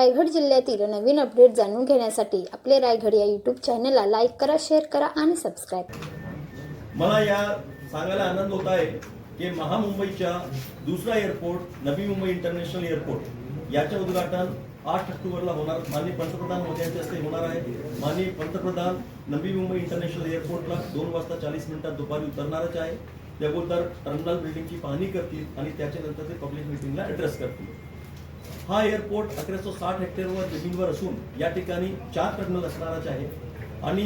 रायगड जिल्ह्यातील नवीन अपडेट जाणून घेण्यासाठी आपले रायगड या यूट्यूब चॅनलला लाईक करा शेअर करा आणि सबस्क्राईब मला या सांगायला आनंद होत आहे की महामुंबईच्या दुसरा airport Navi Mumbai international airport याचे उद्घाटन आठ ऑक्टोबरला होणार. माननीय पंतप्रधान मोदयांच्या हस्ते होणार आहे. माननीय पंतप्रधान नवी मुंबई इंटरनॅशनल एअरपोर्टला दोन वाजता चाळीस मिनिटात दुपारी उतरणारच आहे. त्या अगोदर टर्मिनल बिल्डिंगची पाहणी करतील आणि त्याच्यानंतर ते पब्लिक मिटिंगला ॲड्रेस करतील. हा एअरपोर्ट अकराशे साठ हेक्टरवर जमीनवर असून या ठिकाणी चार टर्मिनल असणारच आहे. आणि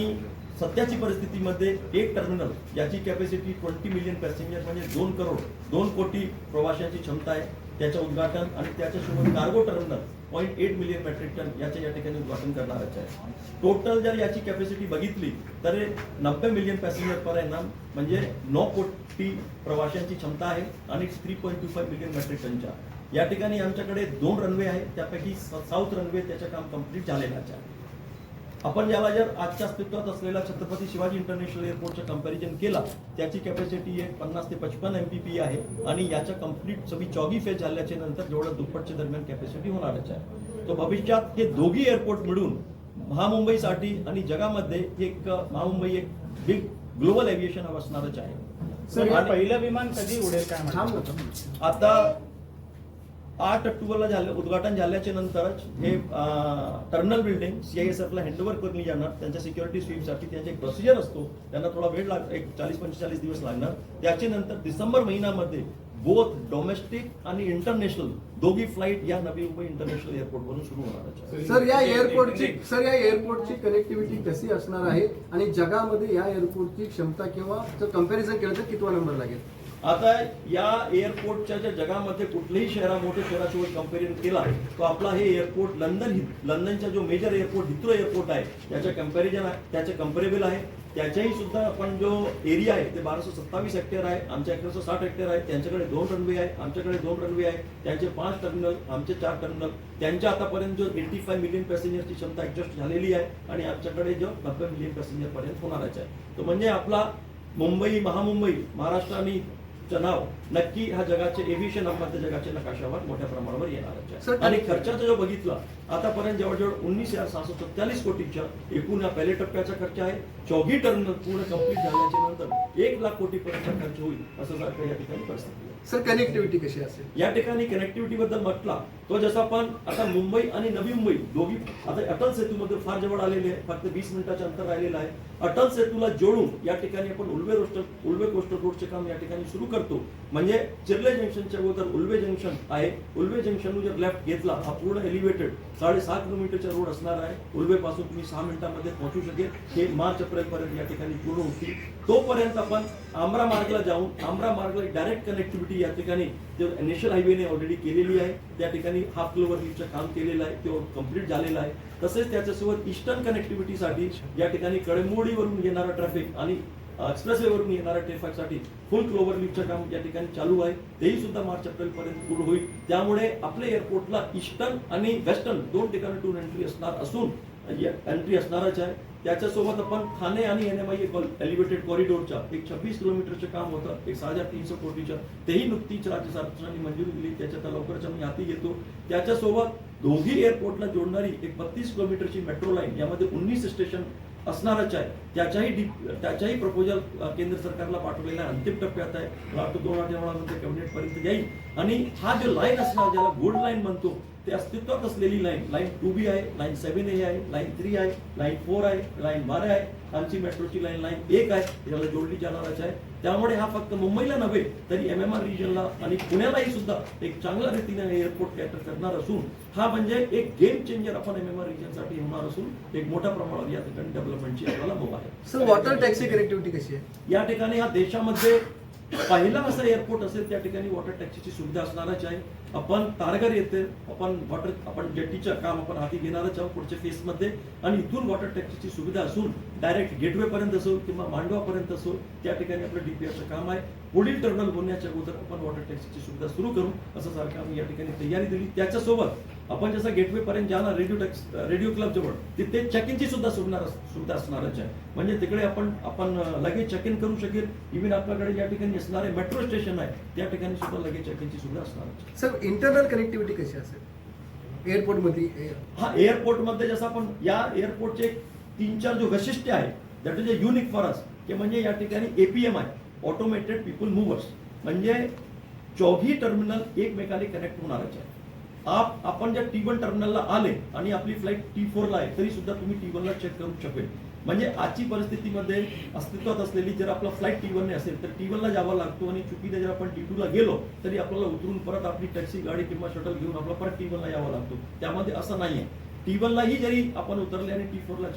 सध्याची परिस्थितीमध्ये एक टर्मिनल याची कॅपॅसिटी ट्वेंटी मिलियन पॅसेंजर म्हणजे दोन करोड दोन कोटी प्रवाशांची क्षमता आहे. त्याचं उद्घाटन आणि त्याच्यासोबत cargo terminal point eight million metric ton याचे या ठिकाणी उद्घाटन करणारच आहे. टोटल जर याची कॅपॅसिटी बघितली तर नब्बे मिलियन पॅसेंजर पर एनम म्हणजे नऊ कोटी प्रवाशांची क्षमता आहे आणि three point two five million metric टनच्या या ठिकाणी आमच्याकडे दोन रनवे आहेत. त्यापैकी साऊथ रनवे त्याचं काम कंप्लीट झालेलाच आहे. आपण याला जर आजच्या अस्तित्वात असलेल्या छत्रपती शिवाजी इंटरनॅशनल एअरपोर्टचं कंपॅरिझन केला त्याची कॅपॅसिटी एक पन्नास ते पचपन्न एम पी पी आहे आणि याच्या कंप्लीट सगळी चौगी फेज झाल्याच्यानंतर जेवढं दुप्पटच्या दरम्यान कॅपॅसिटी होणारच आहे. तो भविष्यात हे दोघी एअरपोर्ट मिळून महामुंबईसाठी आणि जगामध्ये एक महामुंबई एक बिग ग्लोबल एव्हिएशन हब असणारच आहे. सर आणि- पहिलं विमान कधी उडेल काय म्हणतात? आता आठ ऑक्टोबरला झालं उद्घाटन झाल्याच्या नंतरच हे टर्मिनल बिल्डिंग सीआयएसएफला हँडओव्हर करून जाणार. त्यांच्या सिक्युरिटी स्वीपसाठी त्यांचा एक प्रोसिजर असतो. त्यांना थोडा वेळ लाग एक चाळीस पंचेचाळीस दिवस लागणार. त्याच्यानंतर डिसेंबर महिन्यामध्ये बोथ डोमेस्टिक आणि इंटरनॅशनल दोघी फ्लाईट या नवी मुंबई इंटरनॅशनल एअरपोर्टवरून सुरू होणार सर या एअरपोर्टची सर या एअरपोर्टची कनेक्टिव्हिटी कशी असणार आहे? आणि जगामध्ये या एअरपोर्टची क्षमता किंवा जर कंपॅरिझन केलं तर कितवा नंबर लागेल? आता या एअरपोर्टच्या ज्या जगामध्ये कुठल्याही शहरा मोठ्या शहरासोबत कम्पेरिझन केला तो आपला हे एअरपोर्ट लंडन लंडनचा जो मेजर एअरपोर्ट हित्रो एअरपोर्ट आहे त्याच्या कंपॅरिझन आहे त्याचे कम्पेरेबल आहे. त्याच्याही सुद्धा आपण जो एरिया आहे ते बाराशे सत्तावीस हेक्टर आहे आमच्या एकशे साठ हेक्टर आहे त्यांच्याकडे दोन रनवे आहे आमच्याकडे दोन रनवे आहे त्यांचे पाच टर्मिनल आमचे चार टर्मिनल त्यांच्या आतापर्यंत जो एटी फाय मिलियन पॅसेंजरची क्षमता ॲडजस्ट झालेली आहे आणि आमच्याकडे जो नब्बे मिलियन पॅसेंजरपर्यंत होणारच आहे. तो म्हणजे आपला मुंबई महामुंबई महाराष्ट्र आणि चं नाव नक्की हा जगाचे एव्हिएशनमध्ये जगाच्या नकाशावर मोठ्या प्रमाणावर येणारच सर, आहे आणि खर्चाचा जो बघितला आतापर्यंत जवळजवळ उन्नीस हजार सहाशे सत्तावीस कोटीच्या एकूण या पहिल्या टप्प्याचा खर्च आहे. चौघी टर्मिनल पूर्ण कंप्लीट झाल्याच्यानंतर एक लाख कोटीपर्यंत खर्च होईल असं सारखं या ठिकाणी परिस्थिती सर कनेक्टिव्हिटी कशी असेल? या ठिकाणी कनेक्टिव्हिटी बद्दल म्हटला तो जसा आपण आता मुंबई आणि नवी मुंबई दोघी आता अटल सेतूमध्ये फार जवळ आलेले आहे फक्त वीस मिनिटाचं अंतर राहिलेलं आहे. अटल सेतूला जोडून या ठिकाणी आपण उल्वे रोस्टर उल्वे कोस्टर रोडचे काम या ठिकाणी सुरू करतो. म्हणजे चिर्ले जंक्शनच्या अगोदर उल्वे जंक्शन आहे. उल्वे जंक्शन जर लेफ्ट घेतला हा पूर्ण एलिव्हेटेड साडेसहा किलोमीटरचा रोड असणार आहे. उल्वे पासून तुम्ही सहा मिनिटांमध्ये पोहोचू शकेल. हे मार्च एप्रिल पर्यंत या ठिकाणी पूर्ण होतील. तोपर्यंत आपण आमरा मार्गला जाऊन आमरा मार्गला डायरेक्ट कनेक्टिव्हिटी या ठिकाणी जर नॅशनल हायवेने ऑलरेडी केलेली आहे त्या ठिकाणी हाफ किलोमीटरचं काम केलेलं आहे ते कंप्लीट झालेलं आहे. तसेच त्याच्यासोबत ईस्टर्न कनेक्टिव्हिटीसाठी या ठिकाणी कळमोडीवरून येणारा ट्रॅफिक आणि एक्सप्रेसवेवरून येणाऱ्या ट्रॅफिकसाठी फुल क्लोवर लिफ्टचं काम या ठिकाणी चालू आहे. तेही सुद्धा मार्च एप्रिलपर्यंत पूर्ण होईल. त्यामुळे आपल्या एअरपोर्टला ईस्टर्न आणि वेस्टर्न दोन ठिकाणी टूर एंट्री असणार असून एंट्री असणारच आहे. त्याच्यासोबत आपण ठाणे आणि एन एम आय एलिव्हेटेड कॉरिडोरच्या एक छब्बीस किलोमीटरचं काम होतं. एक सहा हजार तीनशे कोटीच्या. तेही नुकतीच राज्य शासनाने मंजुरी दिली. त्याच्यात लवकरच आम्ही हाती घेतो. त्याच्यासोबत दोघी एअरपोर्टला जोडणारी एक बत्तीस किलोमीटरची मेट्रो लाईन यामध्ये उन्नीस स्टेशन असणारच आहे. त्याच्याही डीप त्याच्याही प्रपोजल केंद्र सरकारला पाठवलेला आहे. अंतिम टप्प्यात आहे. मला वाटतं दोन हजार कॅबिनेटपर्यंत येईल. आणि हा जो लाईन असणार ज्याला गोल्ड लाईन म्हणतो ते अस्तित्वात असलेली लाईन लाईन टू बी आहे लाईन सेव्हन ए आहे लाईन थ्री आहे लाईन फोर आहे लाईन बारा आहे आमची मेट्रोची लाईन लाईन एक आहे याला जोडली जाणारच आहे. त्यामुळे हा फक्त मुंबईला नव्हे तरी एम एम आर रिजनला आणि पुण्यालाही सुद्धा एक चांगल्या रीतीने एअरपोर्ट कॅटर करणार असून हा म्हणजे एक गेम चेंजर आपण एम एम आर रिजनसाठी होणार असून एक मोठ्या प्रमाणावर या ठिकाणी डेव्हलपमेंटची आपल्याला मुभा आहे सर वॉटर टॅक्सी कनेक्टिव्हिटी कशी आहे? या ठिकाणी हा देशामध्ये पहिला असा एअरपोर्ट असेल त्या ठिकाणी वॉटर टॅक्सीची सुविधा असणारच आहे. आपण तारघर येते आपण वॉटर आपण जेटीचं काम आपण हाती घेणारच आहोत पुढच्या फेसमध्ये आणि इथून वॉटर टॅक्सीची सुविधा असून डायरेक्ट गेटवे पर्यंत असो किंवा मांडवापर्यंत असो त्या ठिकाणी आपलं डीपीआरचं काम आहे. पुढील टर्मिनल बोलण्याच्या अगोदर आपण वॉटर टॅक्सीची सुविधा सुरू करू. असं सारखं आम्ही या ठिकाणी तयारी दिली. त्याच्यासोबत आपण जसं गेटवे पर्यंत जाणार रेडिओ टॅक्स रेडिओ क्लब जवळ तिथे चेक इनची सुद्धा सुविधा सुविधा असणारच आहे. म्हणजे तिकडे आपण आपण लगेच चेक इन करू शकेल. इव्हन आपल्याकडे या ठिकाणी असणारे मेट्रो स्टेशन आहे त्या ठिकाणी सुद्धा लगेच चेक इनची सुविधा असणारच सर इंटरनल कनेक्टिव्हिटी कशी असेल? एअरपोर्टमध्ये हा एअरपोर्टमध्ये जसं आपण या एअरपोर्टचे तीन चार जो वैशिष्ट्य आहे that is a unique for us की म्हणजे या ठिकाणी एपीएम आहे ऑटोमेटेड पीपल मुव्हर्स म्हणजे चौघी टर्मिनल एकमेकाने कनेक्ट होणारच आहे आप आपण ज्या टी वन टर्मिनलला आले आणि आपली फ्लाईट टी फोरला आहे तरी सुद्धा तुम्ही टी वनला चेक करू शकेल. म्हणजे आजची परिस्थितीमध्ये अस्तित्वात असलेली जर आपला फ्लाईट टी वनने असेल तर टी वनला जावा लागतो आणि चुकीने जर आपण टी टूला गेलो तरी आपल्याला उतरून परत आपली टॅक्सी गाडी किंवा शटल घेऊन आपला परत टी वनला यावा लागतो. त्यामध्ये असं नाही आहे टी वनलाही जरी आपण उतरले आणि टी फोरला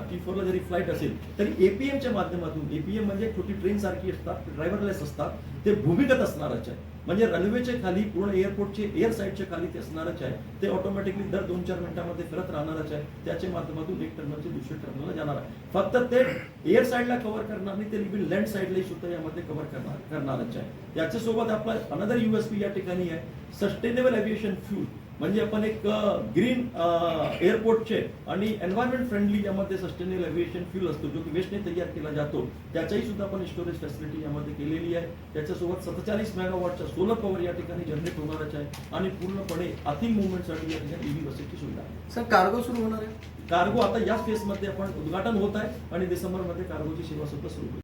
टी फोरला जरी फ्लाईट असेल तरी एपीएमच्या माध्यमातून एपीएम म्हणजे छोटी ट्रेन सारखी असतात ड्रायव्हरलेस असतात ते भूमिगत असणारच आहे म्हणजे रनवेच्या खाली पूर्ण एअरपोर्टचे एअर साईडच्या खाली ते असणारच आहे. ते ऑटोमॅटिकली दर दोन चार मिनिटांमध्ये फिरत राहणारच आहे. त्याच्या माध्यमातून एक टर्मिनलचे दुसऱ्या टर्मिनलला जाणार आहे. फक्त ते एअर साईडला कव्हर करणार नाही ते लिव्हिंग लँड साईडलाही सुद्धा यामध्ये कव्हर करणार करणारच आहे. त्याच्यासोबत आपला अनदर युएसपी या ठिकाणी आहे. सस्टेनेबल एव्हिएशन फ्यूल म्हणजे आपण एक ग्रीन एअरपोर्टचे आणि एन्व्हायरमेंट फ्रेंडली यामध्ये सस्टेनेबल एव्हिएशन फ्यूल असतो जो की वेस्टने तयार केला जातो त्याचाही सुद्धा आपण स्टोरेज फॅसिलिटी यामध्ये केलेली आहे. त्याच्यासोबत सत्तेचाळीस मेगावॉटचा सोलर पॉवर या ठिकाणी जनरेट होणारच आहे. आणि पूर्णपणे आतील मुवमेंटसाठी या ठिकाणी ईव्ही बसेसची सुविधा आहे. सर कार्गो सुरू होणार आहे? कार्गो आता या फेजमध्ये आपण उद्घाटन होत आहे आणि डिसेंबरमध्ये कार्गोची सेवा सुद्धा सुरू होईल.